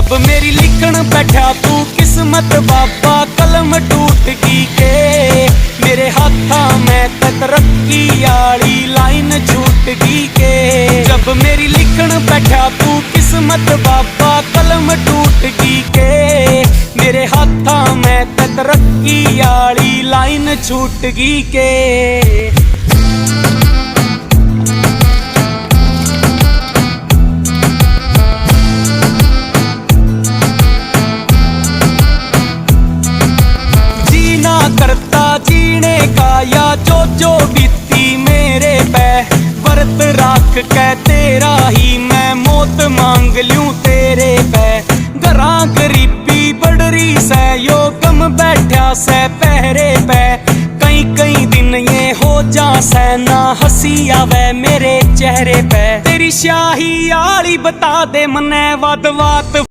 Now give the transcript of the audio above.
ਜਬ ਮੇਰੀ ਲਿਖਣ ਬੈਠਾ ਤੂੰ ਕਿਸਮਤ ਬਾਬਾ ਕਲਮ ਟੂਟ ਗਈ ਕੇ ਮੇਰੇ ਹੱਥਾਂ ਮੈਂ ਤਾਂ ਤਰੱਕੀ ਵਾਲੀ ਲਾਈਨ ਛੂਟ ਗਈ ਕੇ ਜਬ ਮੇਰੀ ਲਿਖਣ ਬੈਠਾ ਤੂੰ ਕਿਸਮਤ ਬਾਬਾ ਕਲਮ ਟੂਟ ਗਈ ਕੇ ਮੇਰੇ ਹੱਥਾਂ ਮੈਂ ਤਾਂ ਤਰੱਕੀ ਵਾਲੀ ਲਾਈਨ ਛੂਟ ਗਈ ਕੇ करता जीने का या जो जो बीती मेरे पे व्रत राख के तेरा ही मैं मौत मांग लूं तेरे पे घरा गरीबी बड़री से यो कम बैठा से पहरे पे कई कई दिन ये हो जा से ना हंसी आवे मेरे चेहरे पे तेरी शाही आली बता दे मने वद वात